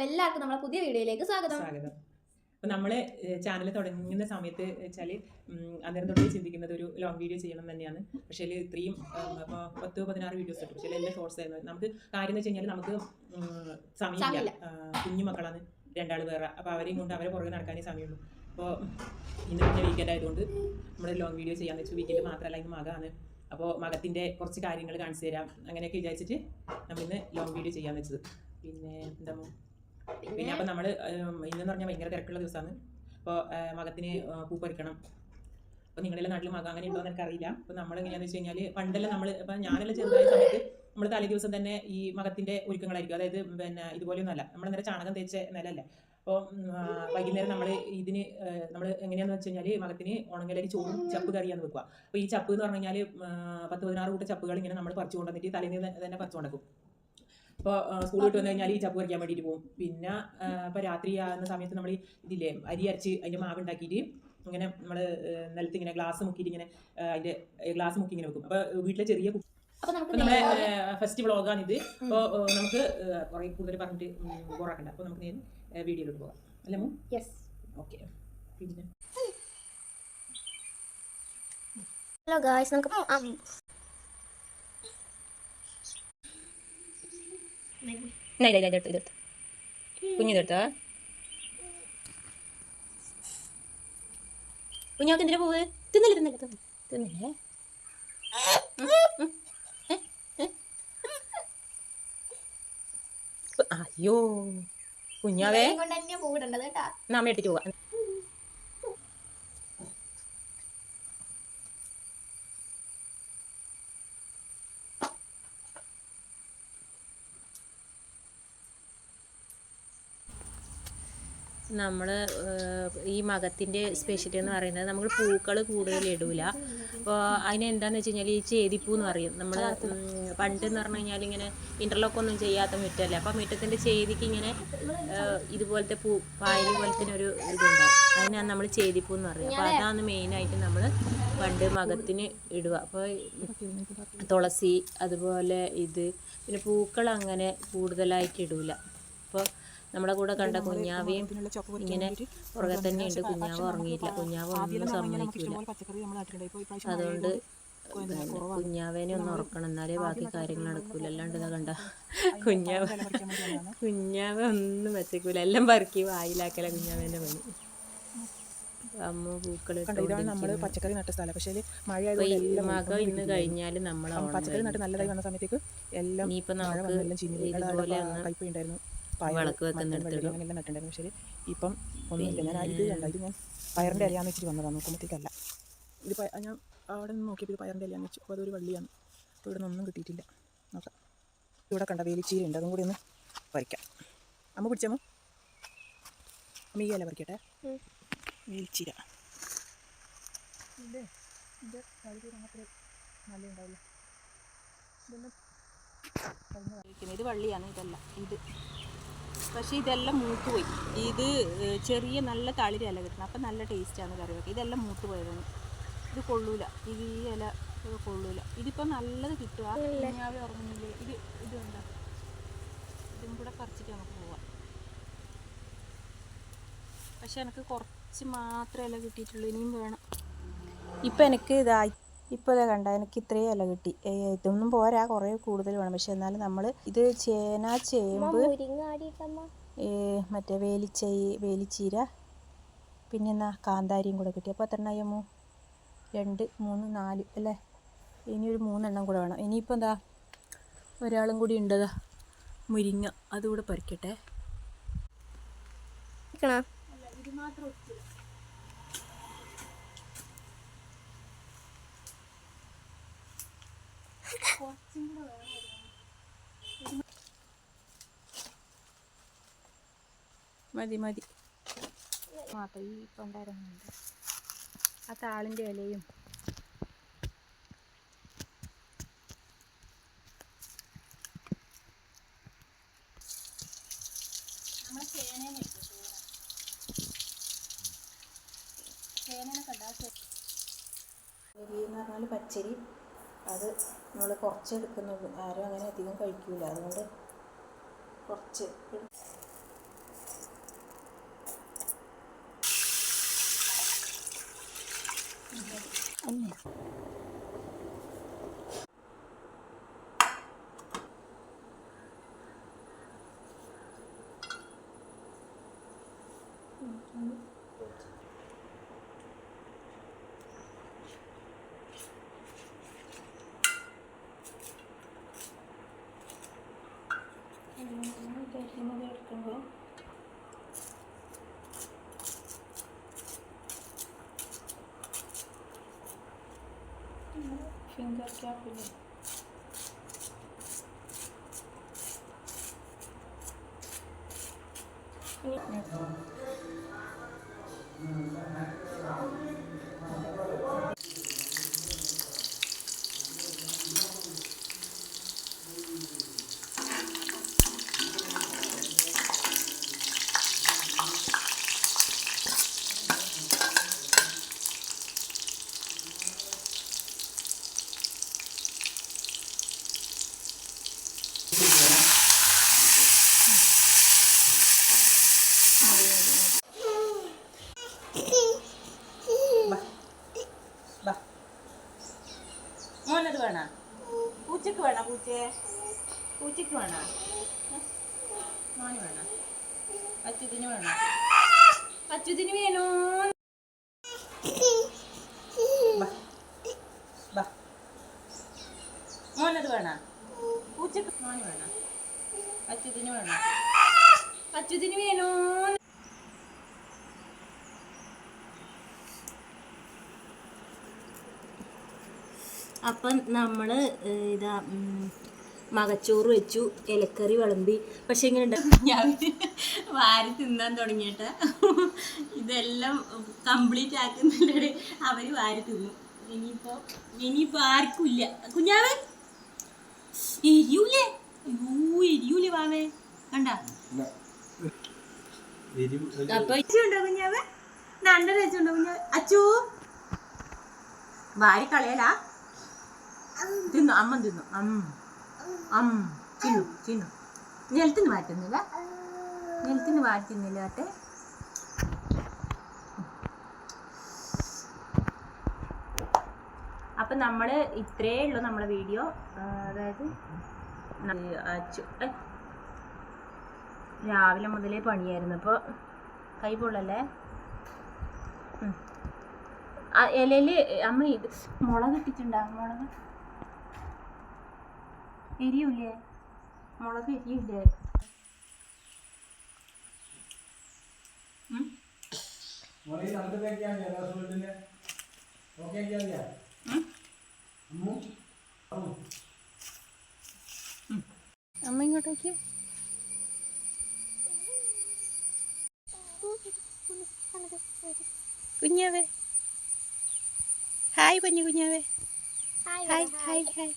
അപ്പൊ എല്ലാവർക്കും നമ്മളെ പുതിയ വീഡിയോയിലേക്ക് സ്വാഗതം. സ്വാഗതം. അപ്പൊ നമ്മൾ ചാനൽ തുടങ്ങുന്ന സമയത്ത് വെച്ചാൽ അന്നേരം തൊട്ടേ ചിന്തിക്കുന്നത് ഒരു ലോങ് വീഡിയോ ചെയ്യണം തന്നെയാണ്. പക്ഷേ ഇത്രയും പത്ത് പതിനാറ് വീഡിയോസ് ഇട്ടു. പക്ഷേ എല്ലാം ഷോർട്സ് ആയിരുന്നു? നമുക്ക് കാര്യം എന്ന് വെച്ച് കഴിഞ്ഞാൽ നമുക്ക് സമയമില്ല. കുഞ്ഞു മക്കളാണ് രണ്ടാൾ വേറെ. അപ്പോൾ അവരെയും കൊണ്ട് അവരെ പുറകെ നടക്കാനേ സമയമുള്ളൂ. അപ്പോൾ ഇന്ന് പിന്നെ വീക്കെൻഡ് ആയതുകൊണ്ട് നമ്മുടെ ലോങ് വീഡിയോ ചെയ്യാന്ന് വെച്ചു. വീക്കെൻഡ് മാത്രമല്ല ഇന്ന് മകമാണ് അപ്പോൾ മകത്തിന്റെ കുറച്ച് കാര്യങ്ങൾ കാണിച്ചു തരാം. അങ്ങനെയൊക്കെ വിചാരിച്ചിട്ട് നമ്മൾ ഇന്ന് ലോങ് വീഡിയോ ചെയ്യാന്ന് വെച്ചത്. പിന്നെ എന്താ? പിന്നെ അപ്പം നമ്മൾ ഇന്നെന്ന് പറഞ്ഞാൽ ഭയങ്കര തിരക്കുള്ള ദിവസമാണ് അപ്പോൾ മകത്തിന് പൂ പറിക്കണം. അപ്പോൾ നിങ്ങളുടെ നാട്ടിൽ മകം അങ്ങനെ ഉണ്ടോ എന്ന് എനിക്കറിയില്ല. അപ്പോൾ നമ്മൾ എങ്ങനെയാന്ന് വെച്ച് കഴിഞ്ഞാൽ പണ്ടെല്ലാം നമ്മൾ ഇപ്പം ഞാനെല്ലാം ചെറുതായ സമയത്ത് നമ്മൾ തലേ ദിവസം തന്നെ ഈ മകത്തിന്റെ ഒരുക്കങ്ങളായിരിക്കും. അതായത് പിന്നെ ഇതുപോലെയൊന്നും അല്ല നമ്മൾ നേരെ ചാണകം തേച്ച നിലല്ലേ അപ്പോൾ വൈകുന്നേരം നമ്മൾ ഇതിന് നമ്മൾ എങ്ങനെയാന്ന് വെച്ച് കഴിഞ്ഞാൽ മകത്തിന് ഉണങ്ങലേക്ക് ചോറും ചപ്പ് കറിയാന്ന് വെക്കുക. അപ്പോൾ ഈ ചപ്പ് എന്ന് പറഞ്ഞു കഴിഞ്ഞാൽ പത്ത് പതിനാറ് കൂട്ടം ചപ്പുകൾ ഇങ്ങനെ നമ്മൾ പറിച്ചു കൊണ്ടുവന്നിട്ട് തലേന്ന് തന്നെ പറിച്ചു കൊണ്ടുവക്കും ഇപ്പോൾ സ്കൂൾ വിട്ട് വന്നു കഴിഞ്ഞാൽ ഈ ചപ്പ് പറിക്കാൻ വേണ്ടിയിട്ട് പോകും പിന്നെ ഇപ്പോൾ രാത്രി ആകുന്ന സമയത്ത് നമ്മൾ ഇതില്ലേ അരി അരച്ച് അതിന്റെ മാവ് ഉണ്ടാക്കിയിട്ട് ഇങ്ങനെ നമ്മൾ നിലത്ത് ഇങ്ങനെ ഗ്ലാസ് മുക്കിയിട്ട് ഇങ്ങനെ അതിന്റെ അതിന്റെ ഗ്ലാസ് മുക്കി ഇങ്ങനെ വെക്കും. അപ്പോൾ വീട്ടിലെ ചെറിയ അപ്പൊ നമ്മുടെ ഫസ്റ്റ് വ്ളോഗാണിത് അപ്പോൾ നമുക്ക് കുറേ കൂടുതൽ പറഞ്ഞിട്ട് ബോറാക്കണ്ട. അപ്പോൾ നമുക്ക് നേരെ വീഡിയോയിലോട്ട് പോകാം അല്ലേ മോ യെസ് ഓക്കെ. പിന്നെ. ഹലോ ഗായ്സ് നമുക്ക് ഇല്ല ഇല്ല ഇതെടുത്ത് ഇതെടുത്ത് കുഞ്ഞിതെടുത്താ കുഞ്ഞാക്ക് എന്തിനാ പോവ് തിന്നില്ല തിന്നില്ല തിന്നില്ല തിന്നില്ലേ. അയ്യോ കുഞ്ഞാവേ നമ്മ ഇട്ടിട്ട് പോവാ നമ്മൾ ഈ മകത്തിന്റെ സ്പെഷ്യൽ എന്ന് പറയുന്നത് നമ്മൾ പൂക്കൾ കൂടുതൽ ഇടൂല. അപ്പോൾ അതിനെന്താന്ന് വെച്ച് കഴിഞ്ഞാൽ ഈ ചേതിപ്പൂ എന്ന് പറയും. നമ്മൾ പണ്ട് എന്ന് പറഞ്ഞു കഴിഞ്ഞാൽ ഇങ്ങനെ ഇന്റർലോക്ക് ഒന്നും ചെയ്യാത്ത മുറ്റല്ലേ? അപ്പോൾ മുറ്റത്തിന്റെ ചേതിക്ക് ഇങ്ങനെ ഇതുപോലത്തെ പൂ പായൽ പോലത്തെ ഒരു ഇതുണ്ടാവും. അതിനാണ് നമ്മൾ ചേതിപ്പൂ എന്ന് പറയും. അപ്പോൾ അതാണ് മെയിനായിട്ട് നമ്മൾ പണ്ട് മകത്തിന് ഇടുക. അപ്പോൾ തുളസി അതുപോലെ ഇത് പിന്നെ പൂക്കൾ അങ്ങനെ കൂടുതലായിട്ട് ഇടൂല. അപ്പോൾ നമ്മളെ കൂടെ കണ്ട കുഞ്ഞാവയും ഇങ്ങനെ പുറകെ തന്നെ ഉണ്ട്. കുഞ്ഞാവ് ഉറങ്ങിയില്ല കുഞ്ഞാവ് ഒന്നും സമ്മതിക്കില്ല. അതുകൊണ്ട് കുഞ്ഞാവേനെ ഒന്ന് ഉറക്കണം. എന്നാലേ ബാക്കി കാര്യങ്ങൾ നടക്കൂല. അല്ലാണ്ട് ഇതാ കണ്ട കുഞ്ഞാവ് കുഞ്ഞാവ ഒന്നും വെച്ചേക്കൂല എല്ലാം പറക്കി വായിലാക്കല കുഞ്ഞാവേന്റെ പണി. അമ്മ പൂക്കൾ ഇതാണ് നമ്മൾ പച്ചക്കറി നട്ട സ്ഥലം. പക്ഷേ മഴ മകം ഇന്ന് കഴിഞ്ഞാൽ നമ്മൾ പച്ചക്കറി നട്ട് നല്ലതായി വന്ന സമയത്തേക്ക് എല്ലാം ഇനിയിപ്പോ നാളെ നമുക്ക് ഇതുപോലെ കയ്പ ഉണ്ടായിരുന്നു. വിളക്ക് വെക്കുന്ന മത്തൻ, നട്ടിട്ടുണ്ടായിരുന്നു പക്ഷേ ഇപ്പം ഒന്നുമില്ല ഞാൻ ഇത് കണ്ട. ഇത് ഞാൻ പയറിന്റെ ഇലയാന്ന് വെച്ചിട്ട് വന്നതാണ് നോക്കുമ്പോഴത്തേക്കല്ല ഇത് ഞാൻ അവിടെ നിന്ന് നോക്കിയപ്പോൾ ഇത് പയറിന്റെ ഇലയാന്ന് വെച്ചു. അപ്പോൾ അതൊരു വള്ളിയാണ്. അപ്പോൾ ഇവിടെ നിന്നൊന്നും കിട്ടിയിട്ടില്ല. നോക്കാം. ഇവിടെ കണ്ട വേലിച്ചീരുണ്ട് അതും കൂടി ഒന്ന് പറിക്കാം. അമ്മ പിടിച്ചമ്മ അമ്മ? ഈ ഇല പറിക്കട്ടെ. വേലിച്ചീര. ഇല്ലേ ഇത് മാത്രമേ നല്ല ഉണ്ടാവില്ല ഇതെല്ലാം. ഇത് വള്ളിയാണ്. ഇതല്ല. ഇത്. പക്ഷേ ഇതെല്ലാം മൂത്ത് പോയി ഇത് ചെറിയ നല്ല തളിര ഇല കിട്ടണം അപ്പം നല്ല ടേസ്റ്റാണ് കറി ഇതെല്ലാം മൂത്ത് പോയതാണ് ഇത് കൊള്ളൂല. ഇത് ഈ ഇല കൊള്ളൂല. ഇതിപ്പോൾ നല്ലത് കിട്ടുക. കുഞ്ഞാവെ ഉറങ്ങുന്നില്ല? ഇത് ഇത് എന്താ ഇതും കൂടെ പറിച്ചിട്ട് നമുക്ക് പോവാം. പക്ഷെ എനിക്ക് കുറച്ച് മാത്രമേ ഇല കിട്ടിയിട്ടുള്ളൂ. ഇനിയും വേണം. ഇപ്പം എനിക്ക് ഇതായി ഇപ്പോൾ ഇതാ കണ്ട എനിക്ക് ഇത്രയും ഇല കിട്ടി. ഇതൊന്നും പോരാ കുറേ കൂടുതൽ വേണം. പക്ഷെ എന്നാലും നമ്മൾ ഇത് ചേന ചേമ്പ് മറ്റേ വേലിച്ചൈ വേലിച്ചീര പിന്നെ എന്നാ കാന്താരിയും കൂടെ കിട്ടി. അപ്പോൾ എത്ര എണ്ണയമ്മോ രണ്ട് മൂന്ന് നാല് അല്ലേ? ഇനി ഒരു മൂന്നെണ്ണം കൂടെ വേണം. ഇനിയിപ്പോൾ എന്താ? ഒരാളും കൂടി ഉണ്ടതാ മുരിങ്ങ. അതുകൂടെ പറിക്കട്ടെ. മതി മതി. മാത്രം ഈ ഇപ്പം ഉണ്ടായിരുന്നുണ്ട് ആ താളിന്റെ ഇലയും. പച്ചരി. അത് നമ്മൾ കുറച്ച് എടുക്കുന്നുള്ളൂ ആരും അങ്ങനെ അധികം കഴിക്കില്ല അതുകൊണ്ട് കുറച്ച് അല്ലേ തന്നെ ഫിംഗർ ക്യാപ്പില്ലേ മോനത് വേണ പൂച്ചക്ക് വേണ പൂച്ചയെ പൂച്ചക്ക് വേണോ മോന് വേണോ അച്യുതിന് വേണോ? അച്യുതിന് വേണോ മോനത് വേണോ? പൂച്ചക്ക് മോന് വേണോ? അച്യുതിന് വേണോ? അച്യുതിന് വേണോ? അപ്പം നമ്മൾ ഇതാ മകച്ചോറ് വെച്ചു ഇലക്കറി വിളമ്പി. പക്ഷെ ഇങ്ങനെ ഞാൻ വാരി തിന്നാൻ തുടങ്ങിയിട്ട്. ഇതെല്ലാം കംപ്ലീറ്റ് ആക്കുന്നതിലൂടെ അവർ വാരി തിന്നു. ഇനിയിപ്പോൾ ഇനിയിപ്പോൾ ആർക്കും ഇല്ല. കുഞ്ഞാവൻ! എരിയൂലേ? അയ്യോ എരിയൂലേ വാവേ. കണ്ട? അപ്പൊ ഉണ്ടോ കുഞ്ഞാവൻ? നല്ല വെച്ചുണ്ടോ കുഞ്ഞാവൻ അച്ചു! വാരി കളയലാ. തിന്നു അമ്മ തിന്നു. അമ്മ അമ്മ ചിന്നു ചിന്നു നിലത്തിന് മാറ്റുന്നില്ല നിലത്തിന് മാറ്റുന്നില്ല ആട്ടെ അപ്പം നമ്മൾ ഇത്രേ ഉള്ളൂ നമ്മളെ വീഡിയോ. അതായത് രാവിലെ മുതലേ പണിയായിരുന്നു. അപ്പോൾ കൈ പൊള്ളല്ലേ? ഇലയിൽ അമ്മ ഇത് മുളക് ഇട്ടിട്ടുണ്ടാകും മുളക് എരിയൂലേ മുളക് എരിയൂലേ ഉം? അമ്മ. ഇങ്ങോട്ടേക്ക് കുഞ്ഞാവേ. ഹായ് പഞ്ഞു കുഞ്ഞാവേ. ഹായ്. Hi hi.